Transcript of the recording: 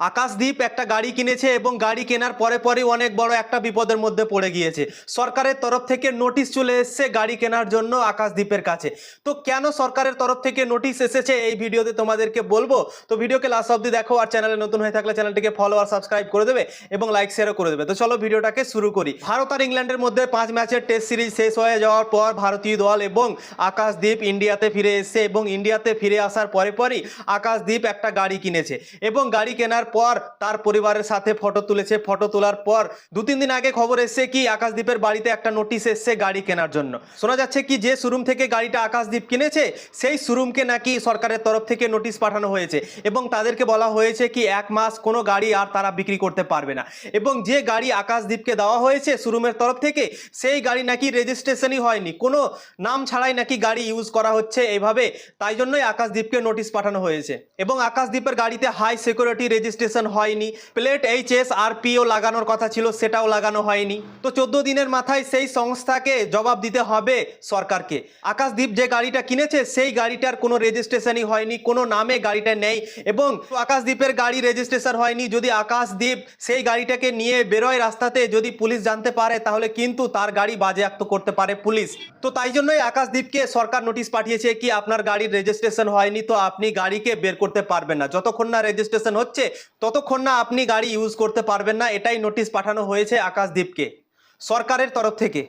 আকাশদীপ একটা গাড়ি কিনেছে এবং গাড়ি কেনার পরে পরেই অনেক বড় একটা বিপদের মধ্যে পড়ে গিয়েছে। সরকারের তরফ থেকে নোটিশ চলে এসেছে গাড়ি কেনার জন্য আকাশদীপের কাছে। তো কেন সরকারের তরফ থেকে নোটিশ এসেছে এই ভিডিওতে তোমাদেরকে বলব? তো ভিডিওকে লাস্ট অব্দি দেখো আর চ্যানেলে নতুন হয়ে থাকলে চ্যানেলটিকে ফলো আর সাবস্ক্রাইব করে দেবে এবং লাইক শেয়ারও করে দেবে। তো চলো ভিডিওটাকে শুরু করি। ভারত আর ইংল্যান্ডের মধ্যে পাঁচ ম্যাচের টেস্ট সিরিজ শেষ হয়ে যাওয়ার পর ভারতীয় দল এবং আকাশদীপ ইন্ডিয়াতে ফিরে এসেছে এবং ইন্ডিয়াতে ফিরে আসার পরে পরই আকাশদীপ একটা গাড়ি কিনেছে এবং গাড়ি কেনার পর তার পরিবারের সাথে ফটো তুলেছে। ফটো তোলার পর দু তিন দিন আগে খবর এসছে কি, আকাশদীপের বাড়িতে একটা নোটিশ এসছে গাড়ি কেনার জন্য। শোনা যাচ্ছে কি, যে শোরুম থেকে গাড়িটা আকাশদীপ কিনেছে, সেই শোরুমকে নাকি সরকারের তরফ থেকে নোটিশ পাঠানো হয়েছে এবং তাদেরকে বলা হয়েছে কি, এক মাস কোনো গাড়ি আর তারা বিক্রি করতে পারবে না। এবং যে গাড়ি আকাশদীপকে দেওয়া হয়েছে শোরুমের তরফ থেকে, সেই গাড়ি নাকি রেজিস্ট্রেশনই হয়নি। কোনো নাম ছাড়াই নাকি গাড়ি ইউজ করা হচ্ছে এইভাবে, তাই জন্যই আকাশদীপকে নোটিশ পাঠানো হয়েছে। এবং আকাশদীপের গাড়িতে হাই সিকিউরিটি রেজিস্ট্রেশন হয়নি plate H S R P লাগানোর কথা ছিল, সেটাও লাগানো হয়নি। তো চোদ্দ দিনের মাথায় সেই সংস্থাকে জবাব দিতে হবে সরকারকে। আকাশদীপ যে গাড়িটা কিনেছে, সেই গাড়িটার কোনো রেজিস্ট্রেশনই হয়নি, কোনো নামে গাড়িটা নেই এবং আকাশদীপের গাড়ি রেজিস্ট্রেশন হয়নি। যদি আকাশদীপ সেই গাড়িটাকে নিয়ে বেরোয় রাস্তাতে, যদি পুলিশ জানতে পারে, তাহলে কিন্তু তার গাড়ি বাজেয়াপ্ত করতে পারে পুলিশ। তো তাই জন্যই আকাশদীপকে সরকার নোটিশ পাঠিয়েছে কি, আপনার গাড়ির রেজিস্ট্রেশন হয়নি, তো আপনি গাড়িকে বের করতে পারবেন না। যতক্ষণ না রেজিস্ট্রেশন হচ্ছে ততক্ষণ না আপনি গাড়ি ইউজ করতে পারবেন না, এটাই নোটিশ পাঠানো হয়েছে আকাশদ্বীপকে সরকারের তরফ থেকে।